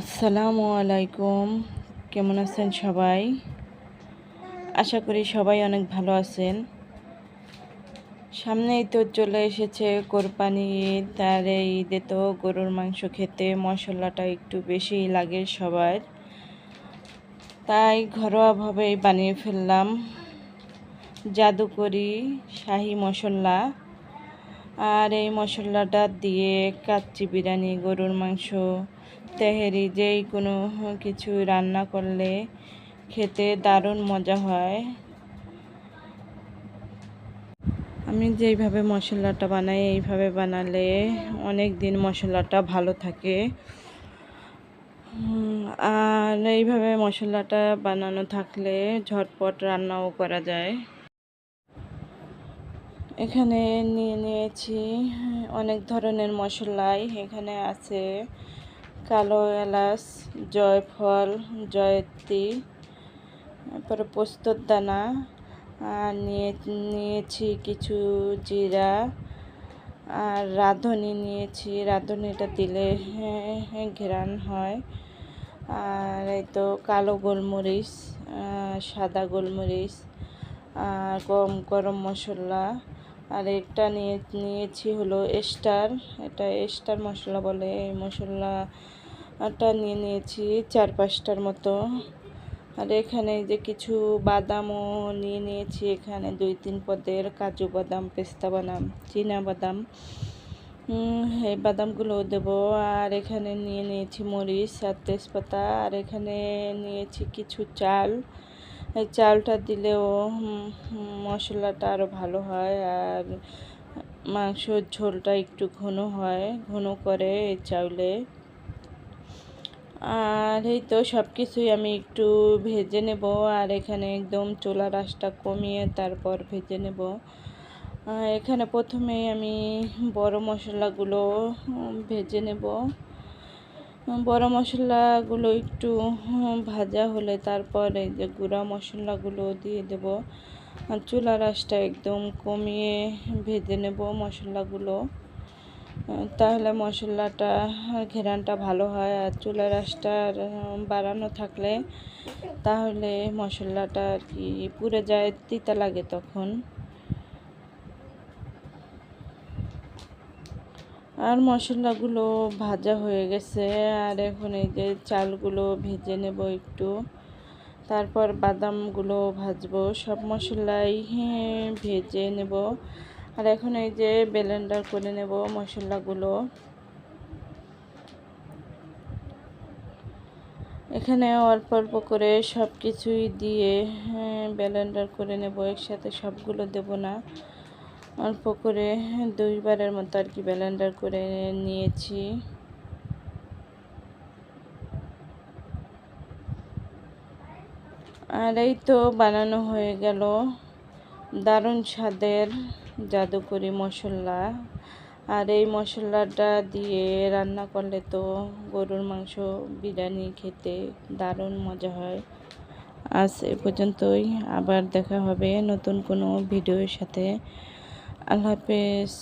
আসসালামু আলাইকুম। কেমন আছেন সবাই? আশা করি সবাই অনেক ভালো আছেন। সামনেই তো চলে এসেছে কোরবানি ঈদ তার এই ঈদে তো গরুর মাংস খেতে মশলাটা একটু বেশি লাগে সবার। তাই ঘরোয়াভাবেই বানিয়ে ফেললাম। জাদুকরি, শাহি মশলা আর এই মশলাটা দিয়ে কাচ্চি বিরিয়ানি, গরুর মাংস, তেহেরি, যেই কোনো কিছু রান্না করলে খেতে দারুণ মজা হয়। আমি যেইভাবে মশলাটা বানাই, এইভাবে বানালে অনেক দিন মশলাটা ভালো থাকে। আর এইভাবে মশলাটা বানানো থাকলে ঝটপট রান্নাও করা যায়। এখানে নিয়ে নিয়েছি অনেক ধরনের মশলাই। এখানে আছে কালো এলাচ, জয়ফল, জয়ত্রী, তারপরে পোস্তর দানা, আর নিয়ে নিয়েছি কিছু জিরা, আর রাঁধুনি নিয়েছি। রাঁধুনিটা দিলে ঘেরান হয়। আর এই তো কালো গোলমরিচ সাদা গোলমরিচ, আর গরম গরম মশলা। আর এটা নিয়ে, নিয়েছি হলো স্টার এটা স্টার মশলা বলে, এই মশলাটা নিয়ে নিয়েছি চার পাঁচটার মতো। আর এখানে যে কিছু বাদামও নিয়ে নিয়েছি এখানে, দুই তিন পদের কাজু বাদাম, পেস্তা বাদাম, চীনা বাদাম। এই বাদামগুলো দেব। আর এখানে নিয়ে নিয়েছি মরিচ আর তেজপাতা। আর এখানে নিয়েছি কিছু চাল। এই চালটা দিলেও মশলাটা আরও ভালো হয় আর মাংসর ঝোলটা একটু ঘন হয়, ঘন করে এই চাউলে। আর এই তো সব কিছুই আমি একটু ভেজে নেব আর এখানে একদম চোলা রাসটা কমিয়ে তারপর ভেজে নেব। এখানে প্রথমে আমি বড় মশলাগুলো ভেজে নেব। বড় মশলাগুলো একটু ভাজা হলে তারপর যে গুঁড়া মশলাগুলো দিয়ে দেব। চুলা রাসটা একদম কমিয়ে ভেজে নেব মশলাগুলো। তাহলে মশলাটা, ঘেরানটা ভালো হয়। আর চুলা রাসটা বাড়ানো থাকলে তাহলে মশলাটা আর কি পুড়ে যায়, তিতা লাগে তখন। আর মশলাগুলো ভাজা হয়ে গেছে। আর এখন এই যে চালগুলো ভেজে নেব একটু। তারপর বাদামগুলো ভাজবো, সব মশলাই ভেজে নেব। আর এখন এই যে ব্লেন্ডার করে নেব মশলাগুলো। এখানে অল্প অল্প করে সব কিছুই দিয়ে ব্লেন্ডার করে নেব। একসাথে সবগুলো দেব না। অল্প করে দুইবারের মতো আর কি ব্লেন্ডার করে নিয়েছি। আর এই তো বানানো হয়ে গেল। দারুণ স্বাদের জাদুকরি মশলা। আর এই মশলাটা দিয়ে রান্না করলে তো গরুর মাংস, বিরিয়ানি খেতে দারুণ মজা হয়। আজ এ পর্যন্তই। আবার দেখা হবে নতুন কোনো ভিডিওর সাথে। আল্লাহ হাফেজ।